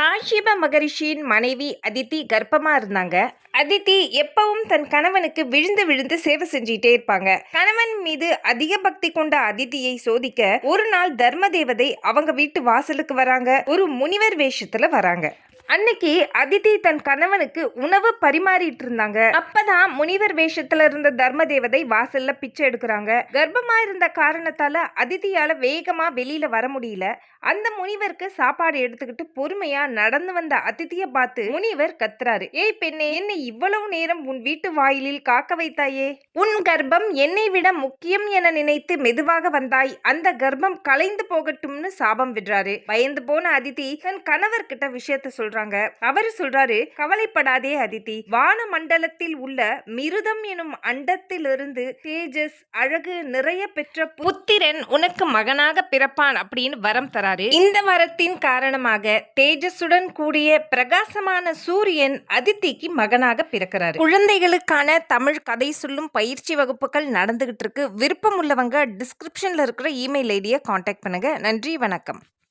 காஷ்யப மகரிஷியின் மனைவி அதித்தி கர்ப்பமா இருந்தாங்க. அதித்தி எப்பவும் தன் கணவனுக்கு விழுந்து விழுந்து சேவை செஞ்சிட்டே இருப்பாங்க. கணவன் மீது அதிக பக்தி கொண்ட அதித்தியை சோதிக்க ஒரு நாள் தர்ம தேவதை அவங்க வீட்டு வாசலுக்கு வராங்க. ஒரு முனிவர் வேஷத்துல வராங்க. அன்னைக்கு அதித்தி தன் கணவனுக்கு உணவு பரிமாறிட்டு இருந்தாங்க அப்பதான் முனிவர் வேஷத்துல இருந்த தர்ம தேவதை வாசல்ல பிச்சை எடுக்கிறாங்க. கர்ப்பமா இருந்த காரணத்தால அதித்தியால வேகமா வெளியில வர முடியல. அந்த முனிவருக்கு சாப்பாடு எடுத்துக்கிட்டு பொறுமையா நடந்து வந்த அதித்திய பார்த்து முனிவர் கத்துறாரு. ஏய் பெண்ணே என்னை இவ்வளவு நேரம் உன் வீட்டு வாயிலில் காக்க வைத்தாயே? உன் கர்ப்பம் என்னை விட முக்கியம் என நினைத்து மெதுவாக வந்தாய். அந்த கர்ப்பம் கலைந்து போகட்டும்னு சாபம் விடுறாரு. பயந்து போன அதித்தி தன் கணவர்கிட்ட விஷயத்த சொல்றாங்க. அவர் சொல்றாரு கவலைப்படாதே அதித்தி வான மண்டலத்தில் உள்ள மிருதம் எனும் அண்டத்திலிருந்து தேஜஸ் அழகு நிறைய பெற்ற புத்திரன் உனக்கு மகனாக பிறப்பான் அப்படின்னு வரம் தராரு. இந்த வரத்தின் காரணமாக தேஜஸுடன் கூடிய பிரகாசமான சூரியன் அதித்திக்கு மகனாக பிறக்கிறாரு. குழந்தைகளுக்கான தமிழ் கதை சொல்லும் பயிற்சி வகுப்புகள் நடந்துகிட்டு இருக்கு. விருப்பம் உள்ளவங்க டிஸ்கிரிப்ஷன்ல இருக்கிற இமெயில் ஐடியை காண்டாக்ட் பண்ணுங்க. நன்றி வணக்கம்.